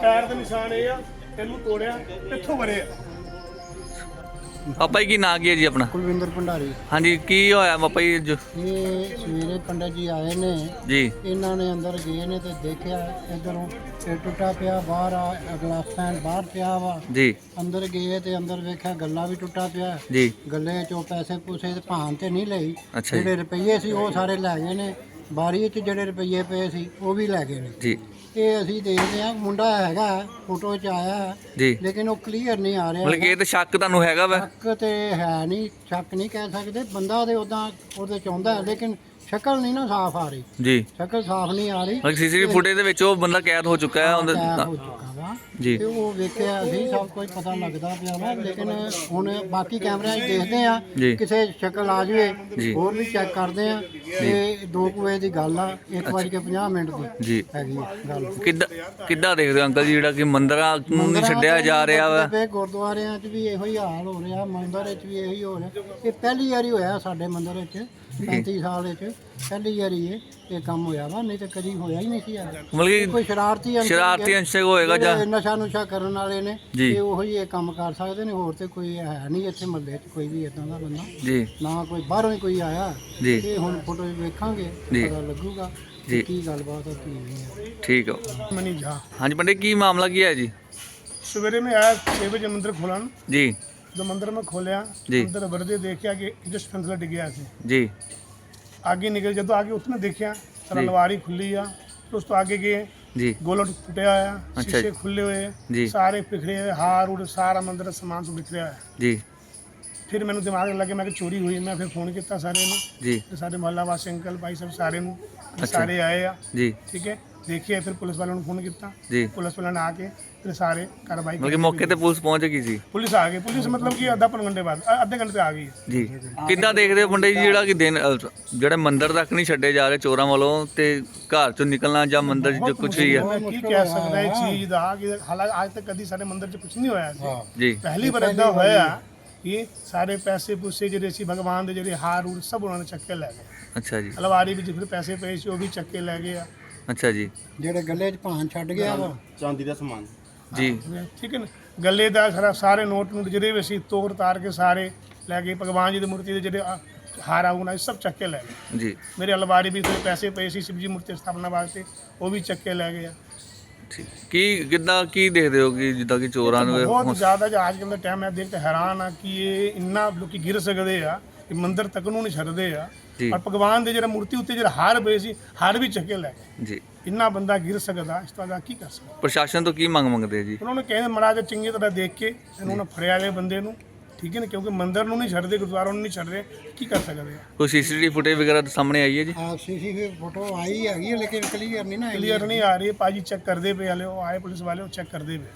ਪੈਰ ਦੇ ਨਿਸ਼ਾਨ ਇਹ ਆ ਇਹਨੂੰ ਤੋੜਿਆ ਇੱਥੋਂ ਵਰੇ ਆ ਪਾਪਾ ਜੀ ਕੀ ਨਾਂ ਕੀ ਹੈ ਜੀ ਆਪਣਾ? ਕੁਲਵਿੰਦਰ ਭੰਡਾਰੀ। ਹਾਂਜੀ ਕੀ ਹੋਇਆ ਪਾਪਾ ਜੀ ਜੋ- ਇਹ ਸਵੇਰੇ ਪੰਡਤ ਜੀ ਆਏ ਨੇ। ਜੀ। ਇਹਨਾਂ ਨੇ ਅੰਦਰ ਗਏ ਨੇ ਤੇ ਦੇਖਿਆ ਇਧਰੋਂ ਇਹ ਟੁੱਟਾ ਪਿਆ ਬਾਹਰ ਆ ਅਗਲਾ ਫੈਨ ਬਾਹਰ ਪਿਆ ਵਾ। ਜੀ। ਅੰਦਰ ਗਏ ਤੇ ਅੰਦਰ ਵੇਖਿਆ ਗੱਲਾ ਵੀ ਟੁੱਟਾ ਪਿਆ। ਜੀ। ਗੱਲੇ ਚੋਂ ਪੈਸੇ ਪੂਸੇ ਤੇ ਭਾਨ ਤੇ ਨਹੀਂ ਲਈ। ਅੱਛਾ ਜੀ। ਜਿਹੜੇ ਰੁਪਈਏ ਸੀ ਉਹ ਸਾਰੇ ਲੈ ਗਏ ਨੇ। ਬਾਰੀ 'ਚ ਜਿਹੜੇ ਰੁਪਈਏ ਪਏ ਸੀ ਉਹ ਵੀ ਲੈ ਗਏ ਨੇ। ਜੀ। ਇਹ ਅਸੀਂ ਦੇਖਦੇ ਆ ਮੁੰਡਾ ਹੈਗਾ ਫੋਟੋ 'ਚ ਆਇਆ ਜੀ। ਲੇਕਿਨ ਉਹ ਕਲੀਅਰ ਨਹੀਂ ਆ ਰਿਹਾ ਮਤਲਬ ਕਿ ਇਹ ਤਾਂ ਸ਼ੱਕ ਤੁਹਾਨੂੰ ਹੈਗਾ ਵਾ? ਸ਼ੱਕ ਤੇ ਹੈ ਨਹੀਂ ਸ਼ੱਕ ਨਹੀਂ ਕਹਿ ਸਕਦੇ। ਬੰਦਾ ਤੇ ਉਦਾਂ ਉਹਦੇ ਚ ਆਉਂਦਾ ਹੈ, ਲੇਕਿਨ ਸ਼ਕਲ ਨਹੀਂ ਨਾ ਸਾਫ਼ ਆ ਰਹੀ। ਜੀ। ਸ਼ਕਲ ਸਾਫ਼ ਨਹੀਂ ਆ ਰਹੀ। ਮਤਲਬ ਸੀਸੀਟੀਵੀ ਫੁਟੇਜ ਦੇ ਵਿੱਚ ਉਹ ਬੰਦਾ ਕੈਦ ਹੋ ਚੁੱਕਾ ਹੈ ਉਹਦੇ ਟੈਪ ਹੋ ਚੁੱਕਾ। ਜੀ। ਤੇ ਉਹ ਵੇਖਿਆ ਅਸੀਂ ਸਭ ਕੁਝ ਪਤਾ ਲੱਗਦਾ ਪਿਆ ਵਾ ਲੇਕਿਨ ਹੁਣ ਬਾਕੀ ਕੈਮਰਿਆਂ 'ਚ ਦੇਖਦੇ ਆ ਜੀ। ਕਿਸੇ ਸ਼ਕਲ ਆ ਜੀ। ਜਾਵੇ ਹੋਰ ਵੀ ਚੈੱਕ ਕਰਦੇ ਆ ਤੇ 2 ਵਜੇ ਦੀ ਗੱਲ ਆ 1:50 ਮਿੰਟ ਦੀ ਜੀ। ਹੈਗੀ ਆ ਗੱਲ। ਕਿੱਦਾਂ ਕਿੱਦਾਂ ਦੇਖਦੇ ਹੋ ਅੰਕਲ ਜੀ ਜਿਹੜਾ ਕਿ ਮੰਦਰਾਂ ਨੂੰ ਨਹੀਂ ਛੱਡਿਆ ਜਾ ਰਿਹਾ ਵਾ? ਤੇ ਗੁਰਦੁਆਰਿਆਂ 'ਚ ਵੀ ਇਹੋ ਹੀ ਹਾਲ ਹੋ ਰਿਹਾ ਮੰਦਿਰ ਵਿੱਚ ਵੀ ਇਹੀ ਹੋ ਰਿਹਾ। ਇਹ ਪਹਿਲੀ ਵਾਰੀ ਹੋਇਆ ਸਾਡੇ ਮੰਦਿਰ ਵਿੱਚ 35 ਸਾਲ ਵਿੱਚ ਪਹਿਲੀ ਵਾਰੀ ਇਹ ਇਹ ਕੰਮ ਹੋਇਆ ਵਾ ਨਹੀਂ ਤੇ ਕਦੀ ਹੋਇਆ ਹੀ ਨਹੀਂ ਸੀ ਯਾਰ ਮਤਲਬ ਕਿ ਕੋਈ ਸ਼ਰਾਰਤੀ ਅੰਸਰ ਸ਼ਰਾਰਤੀ ਅੰਸ਼ਕ ਹੋਏਗਾ ਜਾਂ ਜਿਹੜੇ ਨਸ਼ਾ ਨੁਸ਼ਾ ਕਰਨ ਵਾਲੇ ਨੇ ਜੀ। ਇਹ ਉਹੀ ਇਹ ਕੰਮ ਕਰ ਸਕਦੇ ਨੇ ਹੋਰ ਤੇ ਕੋਈ ਹੈ ਨਹੀਂ ਇੱਥੇ ਮਹੱਲੇ 'ਚ ਕੋਈ ਵੀ ਇਦਾਂ ਦਾ ਬੰਦਾ ਜੀ ਨਾ ਕੋਈ ਬਾਹਰੋਂ ਹੀ ਕੋਈ ਆਇਆ ਜੀ ਇਹ ਹੁਣ ਫੋਟੋ ਵੇਖਾਂਗੇ ਜੀ। ਪਤਾ ਲੱਗੂਗਾ ਜੀ। ਕਿ ਕੀ ਗੱਲਬਾਤ ਹੈ ਕੀ ਨਹੀਂ ਹੈ ਠੀਕ ਹੈ मनी झा ਹਾਂਜੀ ਪੰਡਿਤ ਕੀ ਮਾਮਲਾ ਕੀ ਹੈ ਜੀ सवेरे में आया छः बजे मंदिर खोला ना जब मंदिर में खोलिया जी। अंदर वर्दे देखा कि एग्जस्ट फेंसला डिग गया थे जी आगे निकल जब तो आगे उसने देखा जी। अलवारी खुली है फिर उस तो आगे के जी गोला टूटे हुए हैं अच्छा। शीशे खुले हुए जी। हैं सारे बिखरे हुए हार उड़ सारा मंदिर का सामान सब बिखरे हुआ है ਜੀ ਫਿਰ ਮੈਨੂੰ ਦਿਮਾਗ ਲੱਗੇ ਮੈਂ ਕਿ ਚੋਰੀ ਹੋਈ ਮੈਂ ਫਿਰ ਫੋਨ ਕੀਤਾ ਸਾਰਿਆਂ ਨੂੰ ਜੀ ਤੇ ਸਾਡੇ ਮੁਹੱਲਾ ਵਾਸੀ ਅੰਕਲ ਭਾਈ ਸਾਹਿਬ ਸਾਰੇ ਨੂੰ ਕਿ ਅੱਛਾ। ਸਾਰੇ ਆਏ ਆ ਜੀ ਠੀਕ ਹੈ ਦੇਖਿਏ ਫਿਰ ਪੁਲਿਸ ਵਾਲਿਆਂ ਨੂੰ ਫੋਨ ਕੀਤਾ। ਜੀ। ਪੁਲਿਸ ਵਾਲਿਆਂ ਨੇ ਆ ਕੇ ਫਿਰ ਸਾਰੇ ਕਾਰਵਾਈ ਮਤਲਬ ਕਿ ਮੌਕੇ ਤੇ ਪੁਲਿਸ ਪਹੁੰਚ ਗਈ ਸੀ? ਪੁਲਿਸ ਆ ਗਈ। ਪੁਲਿਸ ਮਤਲਬ ਕਿ ਅੱਧਾ ਪੌਣ ਘੰਟੇ ਬਾਅਦ ਅ- ਅੱਧੇ ਘੰਟੇ ਤੇ ਆ ਗਈ। ਜੀ। ਕਿੱਦਾਂ ਦੇਖਦੇ ਹੋ ਪੰਡਿਤ ਜੀ ਜਿਹੜਾ ਕਿ ਦਿਨ ਜਿਹੜੇ ਮੰਦਿਰ ਤੱਕ ਨਹੀਂ ਛੱਡੇ ਜਾ ਰਹੇ ਚੋਰਾਂ ਵੱਲੋਂ ਤੇ ਘਰ ਚੋਂ ਨਿਕਲਣਾ ਜਾਂ ਮੰਦਿਰ 'ਚ ਕੁਝ ਵੀ ਹੈ? ਮੈਂ ਕੀ ਕਹਿ ਸਕਦਾ ਇਹ ਚੀਜ਼ ਦਾ ਕਿ ਹਾਲਾਂਕਿ ਅੱਜ ਤੱਕ ਕਦੀ ਸਾਡੇ ਮੰਦਿਰ 'ਚ ਕੁਝ ਨਹੀਂ ਹੋਇਆ ਸੀ। ਜੀ। ਪਹਿਲੀ ਵਾਰ ਏਦਾਂ ਹੋਇਆ ਕਿ ਸਾਰੇ ਪੈਸੇ ਪੂਸੇ ਜਿਹੜੇ ਸੀ ਭਗਵਾਨ ਦੇ ਜਿਹੜੇ ਹਾਰ ਹੂਰ ਸਭ ਉਹਨਾਂ ਨੇ ਚੱਕ ਕੇ ਲੈ ਗਏ। ਅੱਛਾ ਜੀ। ਅਲਵਾਰੀ ਵਿੱਚ ਫਿਰ ਪੈਸੇ ਪਏ ਸੀ ਉਹ ਵੀ ਚੱਕ ਕੇ ਲੈ ਗਏ ਆ। ਅੱਛਾ ਜੀ। ਜਿਹੜੇ ਗੱਲੇ 'ਚ ਭਾਨ ਛੱਡ ਗਿਆ ਵਾ। ਚਾਂਦੀ ਦਾ ਸਮਾਨ। ਜੀ। ਠੀਕ ਹੈ ਨਾ? ਗੱਲੇ ਦਾ ਸਾਰਾ ਸਾਰੇ ਨੋਟ ਨੂੰ ਜਿਹੜੇ ਵੀ ਸੀ ਤੋੜ ਤਾਰ ਕੇ ਸਾਰੇ ਲੈ ਗਏ ਭਗਵਾਨ ਜੀ ਦੀ ਮੂਰਤੀ ਦੇ ਜਿਹੜੇ ਹਾਰ ਆ ਉਹਨਾਂ ਸਭ ਚੱਕ ਕੇ ਲੈ ਗਏ। ਜੀ। ਮੇਰੇ ਅਲਵਾਰੀ ਵਿੱਚ ਥੋੜੇ ਪੈਸੇ ਪਏ ਸੀ ਸ਼ਿਵਜੀ ਮੂਰਤੀ ਸਥਾਪਨਾ ਵਾਸਤੇ ਉਹ ਵੀ ਚੱਕ ਕੇ ਲੈ ਗਏ ਆ। ਠੀਕ। ਕੀ ਕਿੱਦਾਂ ਕੀ ਦੇਖਦੇ ਹੋ ਕਿ ਜਿੱਦਾਂ ਕਿ ਚੋਰਾਂ ਨੂੰ ਬਹੁਤ ਜ਼ਿਆਦਾ ਜੋ ਅੱਜ ਕੱਲ੍ਹ ਦਾ ਟਾਈਮ ਹੈ ਦੇਖ ਕੇ ਹੈਰਾਨ ਆ ਕਿ ਇਹ ਇੰਨਾ ਲੋਕੀ ਗਿਰ ਸਕਦੇ ਆ। ਕਿ ਮੰਦਿਰ ਤੱਕ ਨੂੰ ਨਹੀਂ ਛੱਡਦੇ ਆ। ਜੀ। ਔਰ ਭਗਵਾਨ ਦੇ ਜਿਹੜਾ ਮੂਰਤੀ ਉੱਤੇ ਜਿਹੜਾ ਹਾਰ ਪਏ ਸੀ ਹਾਰ ਵੀ ਚੱਕੇ ਲੈ ਗਏ। ਜੀ। ਇੰਨਾ ਬੰਦਾ ਗਿਰ ਸਕਦਾ ਇਸ ਤੋਂ ਜ਼ਿਆਦਾ ਕੀ ਕਰ ਸਕਦਾ? ਪ੍ਰਸ਼ਾਸਨ ਤੋਂ ਕੀ ਮੰਗ ਮੰਗਦੇ ਜੀ? ਉਹਨਾਂ ਨੇ ਕਹਿੰਦੇ ਕੇ ਚੰਗੀ ਤਰ੍ਹਾਂ ਦੇਖ ਕੇ ਇਹਨੂੰ ਨਾ ਫੜਿਆ ਜਾਏ ਬੰਦੇ ਨੂੰ। ਠੀਕ ਹੈ ਨਾ? ਕਿਉਂਕਿ ਮੰਦਿਰ ਨੂੰ ਨਹੀਂ ਛੱਡਦੇ ਗੁਰਦੁਆਰਾ ਨੂੰ ਨਹੀਂ ਛੱਡਦੇ ਕੀ ਕਰ ਸਕਦੇ ਆ? ਕੋਈ ਸੀਸੀਟੀਵੀ ਫੁਟੇਜ ਵਗੈਰਾ ਸਾਹਮਣੇ ਆਈ ਹੈ ਜੀ? ਆ ਸੀਸੀ ਫੋਟੋ ਆਈ ਹੈਗੀ ਹੈ, ਲੇਕਿਨ ਕਲੀਅਰ ਨਹੀਂ ਨਾ ਆਈ ਕਲੀਅਰ ਨਹੀਂ ਆ ਰਹੀ। ਪਾਜੀ ਚੈੱਕ ਕਰਦੇ ਪਏ ਹਲੇ ਉਹ ਆਏ ਪੁਲਿਸ ਵਾਲੇ ਉਹ ਚੈੱਕ ਕਰਦੇ ਪਏ